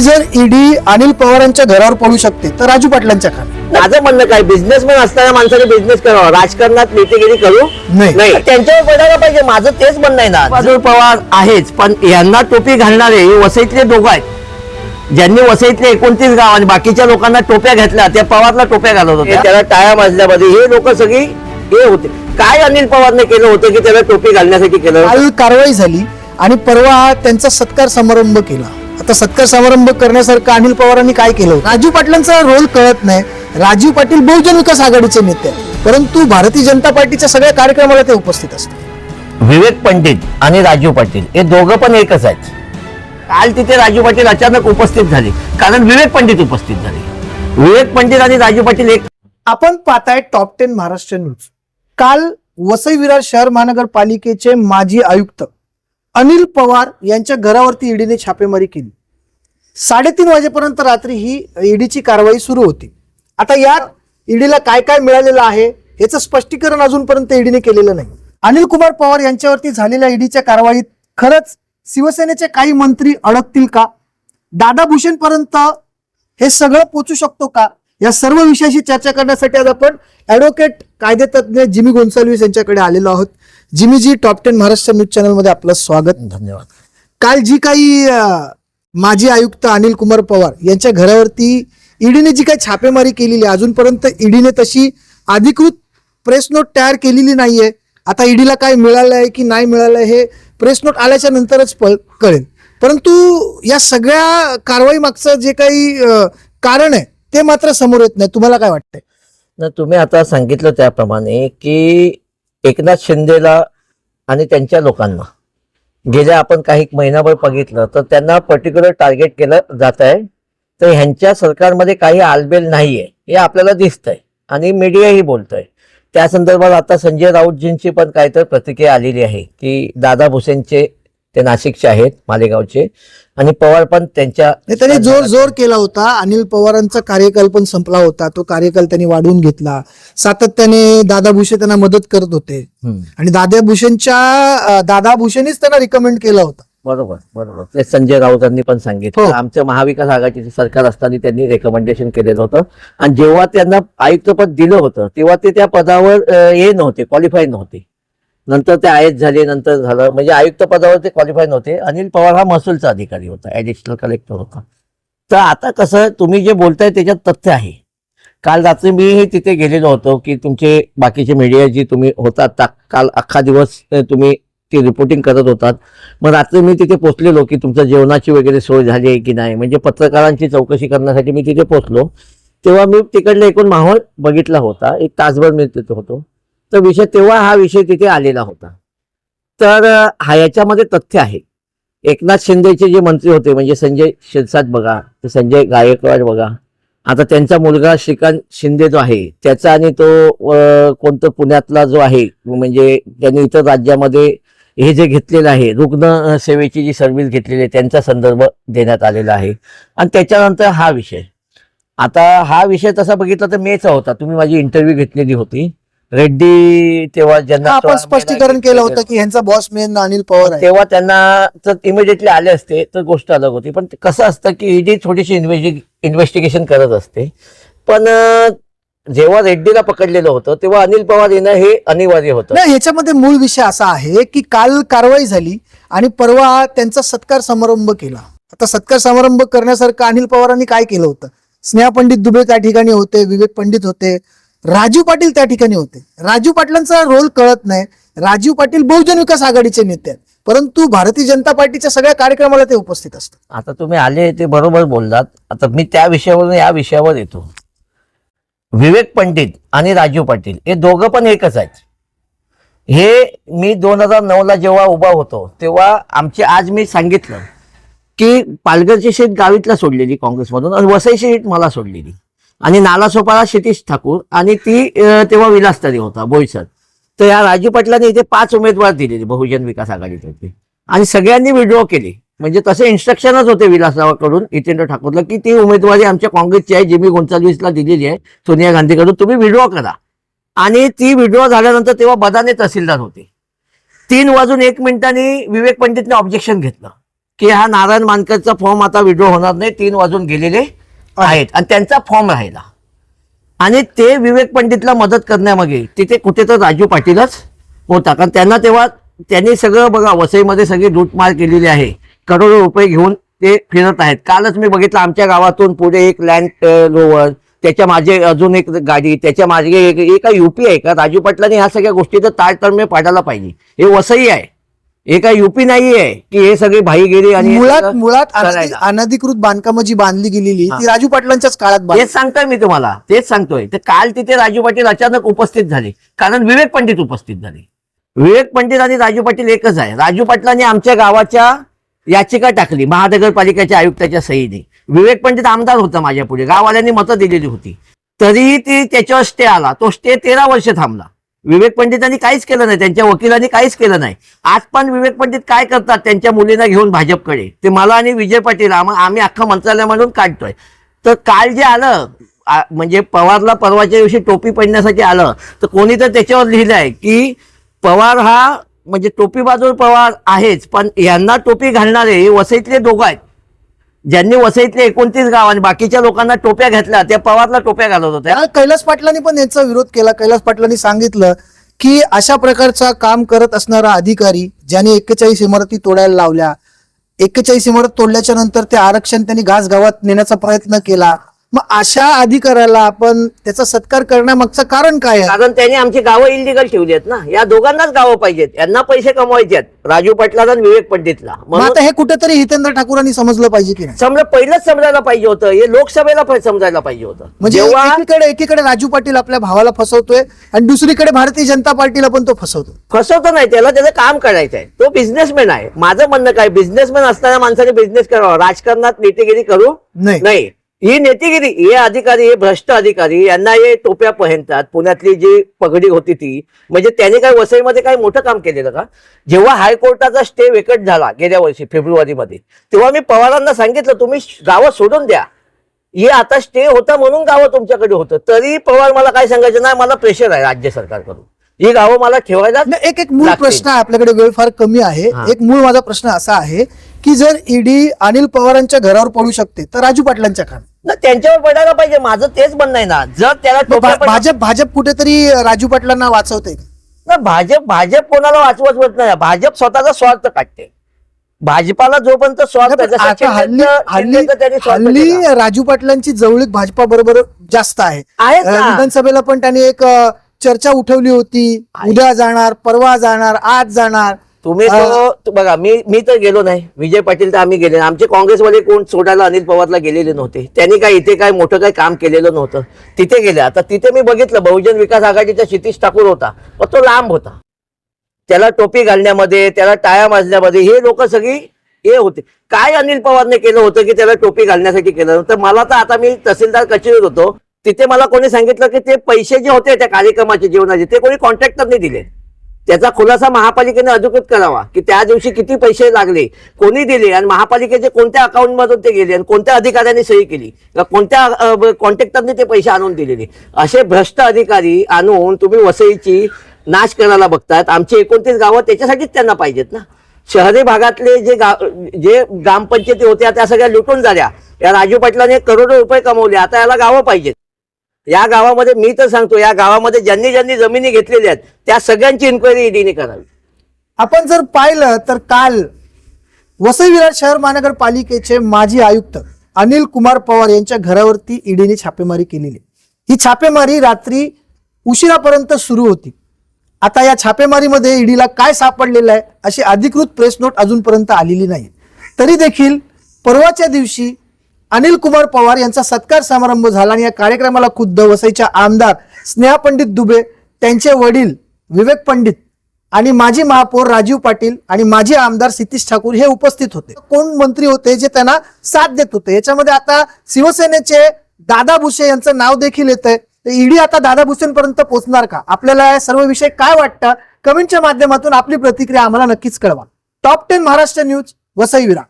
आणि जर ईडी अनिल पवारांच्या घरावर पडू शकते तर राजू पाटलांच्या का? माझं म्हणणं काय बिझनेसमॅन असताना माणसाने बिझनेस करावा. राजकारणात नेतेगिरी करू नाही. नाही. त्यांच्यावर पडायला पाहिजे. माझं तेच म्हणणं आहे ना. अजून पवार आहेच पण यांना टोपी घालणारे हे वसईतले दोघं आहेत. ज्यांनी वसईतले एकोणतीस गाव आणि बाकीच्या लोकांना टोप्या घेतल्या त्या पवारला टोप्या घालत होते त्याला टाळ्या वाजल्यामध्ये हे लोक सगळी हे होते. काय अनिल पवारने केलं होतं की त्याला टोपी घालण्यासाठी केलं काल कारवाई झाली आणि परवा त्यांचा सत्कार समारंभ केला. आता सत्कार समारंभ करण्यासारखं अनिल पवारांनी काय केलं होतं? राजू पाटलांचा रोल कळत नाही. राजीव पाटील बहुजन विकास आघाडीचे नेते परंतु भारतीय जनता पार्टीच्या सगळ्या कार्यक्रमाला ते उपस्थित असतात. विवेक पंडित आणि राजू पाटील हे दोघं पण एकच आहेत. काल तिथे राजू पाटील अचानक उपस्थित झाले कारण विवेक पंडित उपस्थित झाले. विवेक पंडित आणि राजू पाटील एक आपण पाहताय टॉप टेन महाराष्ट्र न्यूज काल वसई विरार शहर महानगरपालिकेचे माजी आयुक्त अनिल पवार यांच्या घरावरती ईडीने छापेमारी केली. साडेतीन वाजेपर्यंत रात्री ही ईडीची कारवाई सुरू होती. आता यात ईडीला काय काय मिळालेलं आहे याचं स्पष्टीकरण अजूनपर्यंत ईडीने केलेलं नाही. अनिल कुमार पवार यांच्यावरती झालेल्या ईडीच्या कारवाईत खरंच शिवसेनेचे काही मंत्री अडकतील का? दादा भूषण पर्यंत हे सगळं पोचू शकतो का? या सर्व विषयाशी चर्चा करण्यासाठी आज आपण ऍडव्होकेट कायदेतज्ञ जिमी गोन्साल्विस यांच्याकडे आलेलो आहोत. जिमीजी टॉप टेन महाराष्ट्र न्यूज चॅनलमध्ये आपलं स्वागत. धन्यवाद. काल जी काही माजी आयुक्त अनिल कुमार पवार यांच्या घरावरती ईडीने जी काही छापेमारी केलेली आहे अजूनपर्यंत ईडीने तशी अधिकृत प्रेस नोट तयार केलेली नाहीये. आता ईडीला काय मिळालं आहे की नाही मिळालं आहे हे प्रेस नोट आल्याच्या नंतरच पळ कळेल. परंतु या सगळ्या कारवाई मागचं जे काही कारण आहे ते मात्र समोर येत नाही. तुम्हाला काय वाटतंय? ना तुम्ही आता सांगितलं त्याप्रमाणे की एकनाथ शिंदेला आणि त्यांच्या लोकांना. गेल्या आपण काही महिनाभर बघितलं तर त्यांना पर्टिक्युलर टार्गेट केलं जात आहे. तर ह्यांच्या सरकारमध्ये काही आलबेल नाहीये हे आपल्याला दिसतंय. आणि मीडियाही बोलतंय. त्या संदर्भात आता संजय राऊतजींची पण काहीतरी प्रतिक्रिया आलेली आहे की दादा भुसेंचे ते नाशिकचे आहेत मालेगावचे. आणि पवार पण त्यांच्या त्यांनी जोर जोर केला होता. अनिल पवारांचा कार्यकाल पण संपला होता. तो कार्यकाल त्यांनी वाढवून घेतला. सातत्याने दादा भुसे त्यांना मदत करत होते. आणि दादा भूषणच्या दादा भूषणीच त्यांना रिकमेंड केलं होतं. बरोबर बरोबर. ते संजय राऊतांनी पण सांगितलं. हो. आमचं महाविकास आघाडीचे सरकार असताना त्यांनी रेकमेंडेशन केलेलं होतं. आणि जेव्हा त्यांना आयुक्तपद दिलं होतं तेव्हा ते त्या पदावर हे नव्हते क्वालिफाय नव्हते. नंतर ते आयत झाले नंतर झालं. म्हणजे आयुक्त पदावर ते क्वालिफाय नव्हते. अनिल पवार हा महसूलचा अधिकारी होता ॲडिशनल कलेक्टर होता. तर आता कसं तुम्ही जे बोलताय त्याच्यात तथ्य आहे. काल रात्री मी तिथे गेलेलो होतो की तुमचे बाकीचे मीडिया जी तुम्ही होतात ता- काल अख्खा दिवस तुम्ही ती रिपोर्टिंग करत होतात. मग रात्री मी तिथे पोचलेलो की तुमचं जेवणाची वगैरे सोय झाली आहे की नाही? म्हणजे पत्रकारांची चौकशी करण्यासाठी मी तिथे पोचलो तेव्हा मी तिकडले एकूण माहोल बघितला होता. एक तासभर मी तिथे होतो. तर विषय तेव्हा हा विषय तिथे आलेला होता. तर हा याच्यामध्ये तथ्य आहे. एकनाथ शिंदेचे जे मंत्री होते म्हणजे संजय शिरसाट बघा संजय गायकवाड बघा आता त्यांचा मुलगा श्रीकांत शिंदे जो आहे त्याचा आणि तो कोणतं पुण्यातला जो आहे म्हणजे त्यांनी इतर राज्यामध्ये हे जे घेतलेलं आहे रुग्ण सेवेची जी सर्व्हिस घेतलेली आहे त्यांचा संदर्भ देण्यात आलेला आहे. आणि त्याच्यानंतर हा विषय. आता हा विषय तसा बघितला तर मेचा होता. तुम्ही माझी इंटरव्ह्यू घेतलेली होती. रेड्डी तेव्हा ज्यांना आपण स्पष्टीकरण केलं होतं की ह्यांचा बॉस मेन अनिल पवार तेव्हा त्यांना जर इमिडिएटली आले असते तर गोष्ट अलग होती. पण कसं असतं की ईडी थोडीशी इन्व्हेस्टिगेशन करत असते पण जेव्हा रेड्डीला पकडलेलं होतं तेव्हा अनिल पवार येणं हे अनिवार्य होतं. नाही ह्याच्यामध्ये मूळ विषय असा आहे की काल कारवाई झाली आणि परवा त्यांचा सत्कार समारंभ केला. आता सत्कार समारंभ करण्यासारखं अनिल पवारांनी काय केलं होतं? स्नेहा पंडित दुबे त्या ठिकाणी होते विवेक पंडित होते राजू पाटील त्या ठिकाणी होते. राजू पाटलांचा रोल कळत नाही. राजीव पाटील बहुजन विकास आघाडीचे नेते आहेत. परंतु भारतीय जनता पार्टीच्या सगळ्या कार्यक्रमाला ते उपस्थित असतात. आता तुम्ही आले ते बरोबर बोललात. आता मी त्या विषयावरून या विषयावर येतो. विवेक पंडित आणि राजीव पाटील हे दोघं पण एकच आहेत. हे मी दोन हजार नऊला जेव्हा उभा होतो तेव्हा आमची आज मी सांगितलं की पालघरची सीट गावीतला सोडलेली काँग्रेसमधून आणि वसईची सीट मला सोडलेली. आणि नालासोपारा क्षितिश ठाकूर आणि ती तेव्हा विलासतरी होता बोईसर. तर या राजू पाटलांनी इथे पाच उमेदवार दिलेले बहुजन विकास आघाडीतर्फे. आणि सगळ्यांनी विड्रॉ केले. म्हणजे तसे इन्स्ट्रक्शनच होते विलासरावाकडून हितेंद्र ठाकूरला की ती उमेदवारी आमच्या काँग्रेसची आहे जिमी गोन्साल्विसला दिलेली आहे सोनिया गांधीकडून तुम्ही विड्रॉ करा. आणि ती विड्रॉ झाल्यानंतर तेव्हा बदाने तहसीलदार होते. तीन वाजून एक मिनिटांनी विवेक पंडितने ऑब्जेक्शन घेतलं की हा नारायण मानकरचा फॉर्म आता विड्रॉ होणार नाही तीन वाजून गेलेले आहेत. आणि त्यांचा फॉर्म राहिला. आणि ते विवेक पंडितला मदत करण्यामागे तिथे कुठे तर राजू पाटीलच होता. कारण त्यांना तेव्हा त्यांनी सगळं बघा वसईमध्ये सगळी लूटमार केलेली आहे. करोडो रुपये घेऊन ते फिरत आहेत. कालच मी बघितलं आमच्या गावातून पुढे एक लँड रोवर त्याच्यामागे अजून एक गाडी त्याच्यामागे एक एका युपी आहे का? राजू पाटलांनी ह्या सगळ्या गोष्टीचं ताळतम्य पाडायला पाहिजे. हे वसई आहे. हे काय युपी नाही आहे की हे सगळी भाईगिरी आणि हे मुळात मुळात करायला. अनधिकृत बांधकामं जी बांधली गेलेली ती राजू पाटलांच्याच काळात बांधली. तेच सांगतोय मी तुम्हाला तेच सांगतोय. तर काल तिथे राजू पाटील अचानक उपस्थित झाले. कारण विवेक पंडित उपस्थित झाले. विवेक पंडित आणि राजू पाटील एकच आहे. राजू पाटलांनी आमच्या गावाच्या याचिका टाकली महानगरपालिकेच्या आयुक्ताच्या सहीने. विवेक पंडित आमदार होता माझ्या पुढे गाववाल्यांनी मतं दिलेली होती. तरीही ती त्याच्यावर स्टे आला. तो स्टे तेरा वर्ष थांबला. विवेक पंडितांनी काहीच केलं नाही त्यांच्या वकिलांनी काहीच केलं नाही. आज पण विवेक पंडित काय करतात त्यांच्या मुलींना घेऊन भाजपकडे. ते मला आणि विजय पाटील आम्ही अख्खा मंत्रालय म्हणून काढतोय. तर काल जे आलं म्हणजे पवारला परवाच्या दिवशी टोपी पडण्यासाठी आलं तर कोणी तर त्याच्यावर लिहिलंय की पवार हा म्हणजे टोपी बाजूर पवार आहेच पण यांना टोपी घालणारे हे वसईतले दोघं आहेत. ज्यांनी वसईतले एकोणतीस गाव आणि बाकीच्या लोकांना टोप्या घातल्या त्या पवारला टोप्या घालत होत्या. कैलास पाटलांनी पण यांचा विरोध केला. कैलास पाटलांनी सांगितलं की अशा प्रकारचा काम करत असणारा अधिकारी ज्याने एक्केचाळीस इमारती तोडायला लावल्या एक्केचाळीस इमारत तोडल्याच्या नंतर ते आरक्षण त्यांनी घास गावात नेण्याचा प्रयत्न केला मग अशा अधिकाऱ्याला आपण त्याचा सत्कार करण्यामागचं कारण काय आहे? कारण त्यांनी आमची गावं इलिगल ठेवली आहेत ना. या दोघांनाच गावं पाहिजेत. यांना पैसे कमवायचे आहेत. राजू पाटलाला आणि विवेक पंडितला. मग म्हणून आता हे कुठेतरी हितेंद्र ठाकूरांनी समजलं पाहिजे की नाही? समजा पहिलंच समजायला पाहिजे होतं. हे लोकसभेला समजायला पाहिजे होतं. म्हणजे जेव्हा एकीकडे एकीकडे राजू पाटील आपल्या भावाला फसवतोय आणि दुसरीकडे भारतीय जनता पार्टीला पण तो फसवतो. फसवतो नाही. त्याला त्याचं काम करायचं आहे. तो बिझनेसमॅन आहे. माझं म्हणणं काय? बिझनेसमॅन असणाऱ्या माणसाने बिझनेस करावा. राजकारणात नेतेगिरी करू? नाही. नाही. ही नेतेगिरी हे अधिकारी हे भ्रष्ट अधिकारी यांना हे टोप्या पहिनतात. पुण्यातली जी पगडी होती ती. म्हणजे त्याने काय वसईमध्ये काही मोठं काम केलेलं का? जेव्हा हायकोर्टाचा स्टे वेकट झाला गेल्या वर्षी फेब्रुवारीमध्ये तेव्हा मी पवारांना सांगितलं तुम्ही गावं सोडून द्या. हे आता स्टे होता म्हणून गावं तुमच्याकडे होतं. तरी पवार मला काय सांगायचं? नाही मला प्रेशर आहे राज्य सरकारकडून. ही गावं मला ठेवायला एक एक मूळ. प्रश्न आहे आपल्याकडे वेळ फार कमी आहे. एक मूळ माझा प्रश्न असा आहे की जर ईडी अनिल पवारांच्या घरावर पडू शकते तर राजू पाटलांच्या कान. ना त्यांच्यावर पडायला पाहिजे माझं तेच म्हणणं आहे ना. जर त्याला भाजप भाजप कुठेतरी राजू पाटलांना वाचवते. ना भाजप भाजप कोणाला वाचवत होत नाही. भाजप स्वतःचा स्वार्थ काढते. भाजपाला जोपर्यंत स्वार्थ हल्ली हल्ली. राजू पाटलांची जवळीक भाजपा बरोबर जास्त आहे. विधानसभेला पण त्यांनी एक चर्चा उठवली होती. उद्या जाणार परवा जाणार आज जाणार. तुम्ही अ, तो तो बघा मी मी तर गेलो नाही. विजय पाटील तर आम्ही गेले. आमचे काँग्रेसवाले कोण? सोडायला अनिल पवारला गेलेले नव्हते. त्यांनी काय इथे काय मोठं काय काम केलेलं नव्हतं. तिथे गेले. आता तिथे मी बघितलं बहुजन विकास आघाडीचा क्षितिश ठाकूर होता. पण तो लांब होता. त्याला टोपी घालण्यामध्ये त्याला टाळ्या वाजण्यामध्ये हे लोक सगळी हे होते. काय अनिल पवारने केलं होतं की त्याला टोपी घालण्यासाठी केलं तर मला तर आता मी तहसीलदार कचेरीत होतो. तिथे मला कोणी सांगितलं की ते पैसे जे होते त्या कार्यक्रमाचे जीवनाचे ते कोणी कॉन्ट्रॅक्टरने दिले. त्याचा खुलासा महापालिकेने अधिकृत करावा की त्या दिवशी किती पैसे लागले कोणी दिले आणि महापालिकेचे कोणत्या अकाउंट मधून ते गेले आणि कोणत्या अधिकाऱ्यांनी सही केली कोणत्या कॉन्ट्रॅक्टरने ते पैसे आणून दिलेले. असे भ्रष्ट अधिकारी आणून तुम्ही वसईची नाश करायला बघतात. आमची एकोणतीस गावं त्याच्यासाठीच त्यांना पाहिजेत ना. शहरी भागातले जे गाव जे ग्रामपंचायती होत्या त्या सगळ्या लुटून झाल्या. या राजू पाटलाने करोडो रुपये कमवले आता याला गावं पाहिजेत. या गावामध्ये मी तर सांगतो या गावामध्ये ज्यांनी ज्यांनी जमिनी घेतलेल्या आहेत त्या सगळ्यांची इन्क्वायरी ईडीने करावी. आपण जर पाहिलं तर काल वसई विरार शहर महानगरपालिकेचे माजी आयुक्त अनिल कुमार पवार यांच्या घरावरती ईडीने छापेमारी केलेली ही छापेमारी रात्री उशिरापर्यंत सुरू होती. आता या छापेमारीमध्ये ईडीला काय सापडलेलं आहे अशी अधिकृत प्रेस नोट अजूनपर्यंत आलेली नाही. तरी देखील परवाच्या दिवशी अनिल कुमार पवार यांचा सत्कार समारंभ झाला आणि या कार्यक्रमाला खुद्द वसईच्या आमदार स्नेहा पंडित दुबे त्यांचे वडील विवेक पंडित आणि माजी महापौर राजीव पाटील आणि माजी आमदार सितीश ठाकूर हे उपस्थित होते. कोण मंत्री होते जे त्यांना साथ देत होते? याच्यामध्ये आता शिवसेनेचे दादा भुसे यांचं नाव देखील येत आहे तर ईडी आता दादा भुसेंपर्यंत पोहोचणार का? आपल्याला या सर्व विषय काय वाटतं? कमेंटच्या माध्यमातून आपली प्रतिक्रिया आम्हाला नक्कीच कळवा. Top ten Maharashtra news Vasai Virar